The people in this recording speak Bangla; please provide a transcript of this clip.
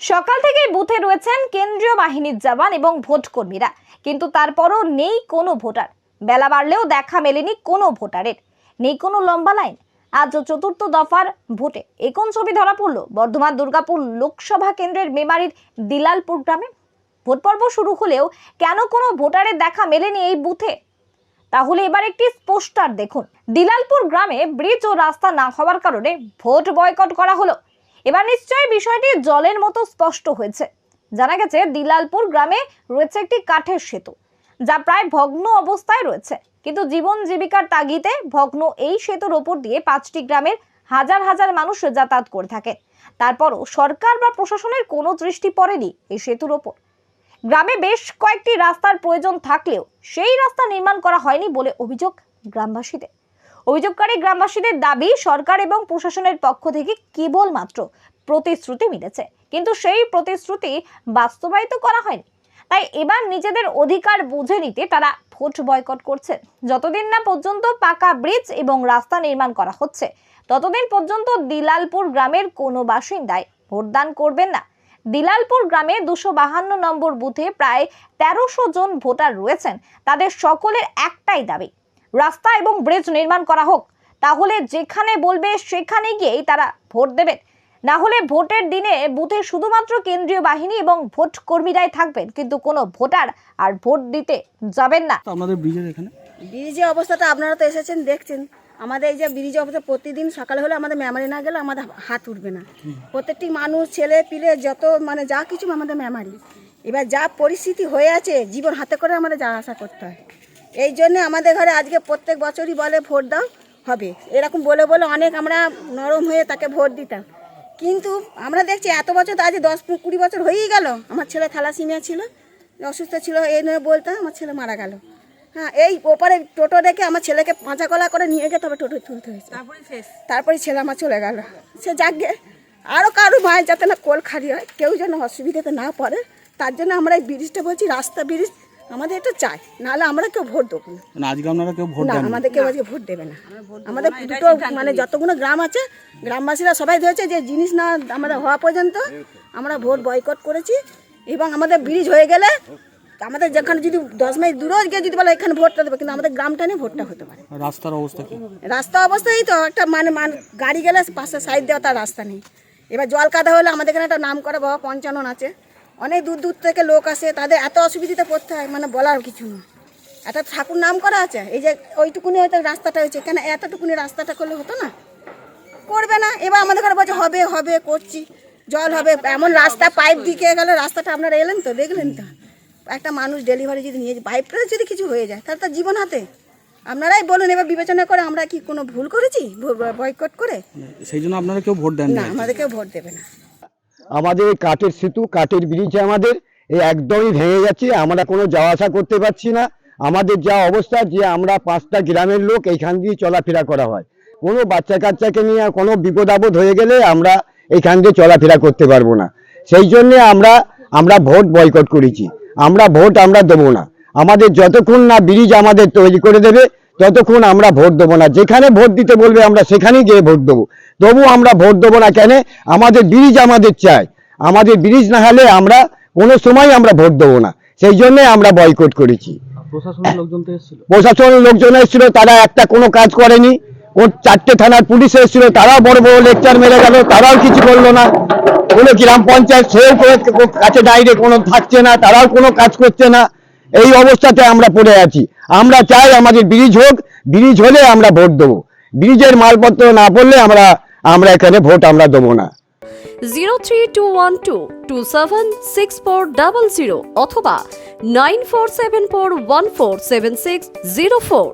সকাল থেকেই বুথে রয়েছেন কেন্দ্রীয় বাহিনীর জওয়ান এবং ভোট কর্মীরা কিন্তু তারপরও নেই কোনো ভোটার। বেলা বাড়লেও দেখা মেলেনি কোনো ভোটারের। নেই কোনো লম্বা লাইন। আজ চতুর্থ দফার ভোটে। একন ছবি ধরা পড়ল বর্ধমান দুর্গাপুর লোকসভা কেন্দ্রের মেমারির দিলালপুর গ্রামে। ভোট পর্ব শুরু হলেও কেন কোনো ভোটারের দেখা মেলেনি এই বুথে? তাহলে এবার একটি পোস্টার দেখুন। দিলালপুর গ্রামে ব্রিজ ও রাস্তা না হওয়ার কারণে ভোট বয়কট করা হলো। এবার নিশ্চয়ই বিষয়টি জলের মতো স্পষ্ট হয়েছে। জানা গেছে, দিলালপুর গ্রামে রয়েছে একটি কাঠের সেতু, যা প্রায় ভগ্ন অবস্থায় রয়েছে। কিন্তু জীবন জীবিকার তাগিদে ভগ্ন এই সেতুর ওপর দিয়ে পাঁচটি গ্রামের হাজার হাজার মানুষ যাতায়াত করে থাকে। তারপরও সরকার বা প্রশাসনের কোনো দৃষ্টি পড়েনি এই সেতুর ওপর। গ্রামে বেশ কয়েকটি রাস্তার প্রয়োজন থাকলেও সেই রাস্তা নির্মাণ করা হয়নি বলে অভিযোগ গ্রামবাসীদের। অভিযোগকারী গ্রামবাসীদের দাবি সরকার এবং প্রশাসনের পক্ষ থেকে কেবলমাত্র প্রতিশ্রুতি মিলেছে। কিন্তু সেই প্রতিশ্রুতি বাস্তবায়িত করা হয়নি। তাই এবার নিজেদের অধিকার বুঝে নিতে তারা ভোট বয়কট করছে যতদিন না পর্যন্ত পাকা ব্রিজ এবং রাস্তা নির্মাণ করা হচ্ছে, ততদিন পর্যন্ত দিলালপুর গ্রামের কোনো বাসিন্দায় ভোটদান করবেন না। দিলালপুর গ্রামে দুশো বাহান্ন নম্বর বুথে প্রায় তেরোশো জন ভোটার রয়েছেন। তাদের সকলের একটাই দাবি রাস্তা এবং ব্রিজ নির্মাণ করা হোক তাহলে যেখানে বলবে সেখানে গিয়েই তারা ভোট দেবেন। না হলে ভোটের দিনে বুথে শুধুমাত্র কেন্দ্রীয় বাহিনী এবং ভোট কর্মীরাই থাকবেন কিন্তু কোনো ভোটার আর ভোট দিতে যাবেন না। আমাদের আপনাদের ব্রিজের এখানে? ব্রিজের অবস্থাটা আপনারা তো এসেছেন দেখছেন। আমাদের এই যে ব্রিজ অবস্থা প্রতিদিন সকালে হলে আমাদের মেমারি না গেলে আমাদের হাত উঠবে না। প্রত্যেকটি মানুষ ছেলে পিলে যত মানে যা কিছু আমাদের মেমারি এবার যা পরিস্থিতি হয়ে আছে জীবন হাতে করে আমাদের যা আশা করতে হয়। এই জন্যে আমাদের ঘরে আজকে প্রত্যেক বছরই বলে ভোট দাও হবে। এরকম বলে বলে অনেক আমরা নরম হয়ে তাকে ভোট দিতাম। কিন্তু আমরা দেখছি এত বছর তো আজ দশ কুড়ি বছর হয়েই গেল। আমার ছেলে থ্যালাসিমিয়া ছিল অসুস্থ ছিল এই নিয়ে বলতাম আমার ছেলে মারা গেল। হ্যাঁ এই ওপারে টোটো দেখে আমার ছেলেকে পাঁচা কলা করে নিয়ে গিয়ে তবে টোটো তুলতে হয়েছে। তারপরে ছেলে আমার চলে গেল। সে যাকে আরও কারও মায়ের যাতে না কোল খালি হয় কেউ যেন অসুবিধাতে না পড়ে তার জন্য আমরা এই ব্রিজটা বলছি রাস্তা ব্রিজ আমাদের এটা চাই নাহলে আমরা কেউ ভোট দেবো না। মানে আজকে আপনারা কেউ ভোট না আমাদের কেউ আজকে ভোট দেবে না। আমাদের দুটো মানে যতগুলো গ্রাম আছে গ্রামবাসীরা সবাই ধরেছে যে জিনিস না আমাদের হওয়া পর্যন্ত আমরা ভোট বয়কট করেছি এবং আমাদের ব্রিজ হয়ে গেলে আমাদের যেখানে যদি দশ মাইল দূরেও গিয়ে যদি বলে এখানে ভোটটা দেবে কিন্তু আমাদের গ্রামটা নিয়ে ভোটটা হতে পারে। রাস্তার অবস্থা কি? রাস্তা অবস্থায় তো একটা মানে মান গাড়ি গেলে পাশে সাইড দেওয়া তার রাস্তা নেই। এবার জল কাদা হলে আমাদের এখানে একটা নাম করা বাবা পঞ্চানন আছে। অনেক দূর দূর থেকে লোক আসে তাদের এত অসুবিধাতে পড়তে হয় মানে বলার কিছু না। একটা ঠাকুর নাম করা আছে এই যে ওইটুকুনি হয়তো রাস্তাটা হয়েছে কেন এতটুকুনি রাস্তাটা করলে হতো না? করবে না এবার আমাদের ঘরে বলছে হবে হবে করছি জল হবে। এমন রাস্তা পাইপ দিকে গেলে রাস্তাটা আপনারা এলেন তো দেখলেন তো। একটা মানুষ ডেলিভারি যদি নিয়ে পাইপটা যদি কিছু হয়ে যায় তাহলে তার জীবন হাতে। আপনারাই বলুন এবার বিবেচনা করে আমরা কি কোনো ভুল করেছি বয়কট করে? সেই জন্য আপনারা কেউ ভোট দেন না না আমাদেরকে ভোট দেবে না। আমাদের কাঠের সেতু, কাঠের ব্রিজ আমাদের। এই একদমই ভেঙে যাচ্ছে, আমরা কোনো যাওয়া আসা করতে পারছি না। আমাদের যা অবস্থা, যে আমরা পাঁচটা গ্রামের লোক, এইখান দিয়ে চলাফেরা করা হয়। কোনো বাচ্চা কাচ্চাকে নিয়ে কোনো বিপদ আপদ হয়ে গেলে আমরা এইখান দিয়ে চলাফেরা করতে পারব না। সেই জন্য আমরা আমরা ভোট বয়কট করেছি। আমরা ভোট আমরা দেবো না। আমাদের যতক্ষণ না ব্রিজ আমাদের তৈরি করে দেবে, ততক্ষণ আমরা ভোট দেবো না। যেখানে ভোট দিতে বলবে, আমরা সেখানেই গিয়ে ভোট দেবো। তবু আমরা ভোট দেবো না কেন? আমাদের ব্রিজ আমাদের চাই। আমাদের ব্রিজ না হলে আমরা কোনো সময় আমরা ভোট দেবো না। সেই জন্য আমরা বয়কট করেছি। প্রশাসনের লোকজন এসেছিল। তারা একটা কোনো কাজ করেনি। ও চারটে থানার পুলিশ এসেছিল তারাও বড় বড় লেকচার মেরে গেল তারাও কিছু করল না। কোনো গ্রাম পঞ্চায়েত সেও কাছে ডাইরে কোনো থাকছে না তারাও কোনো কাজ করছে না। এই অবস্থাতে আমরা পড়ে আছি। আমরা চাই আমাদের ব্রিজ হোক ব্রিজ হলে আমরা ভোট দেবো। ব্রিজের মালপত্র না পড়লে আমরা আমরা এখানে ভোট আমরা দেবো না। Zero three two one two two seven six four double zero অথবা nine four seven four one four seven six zero four.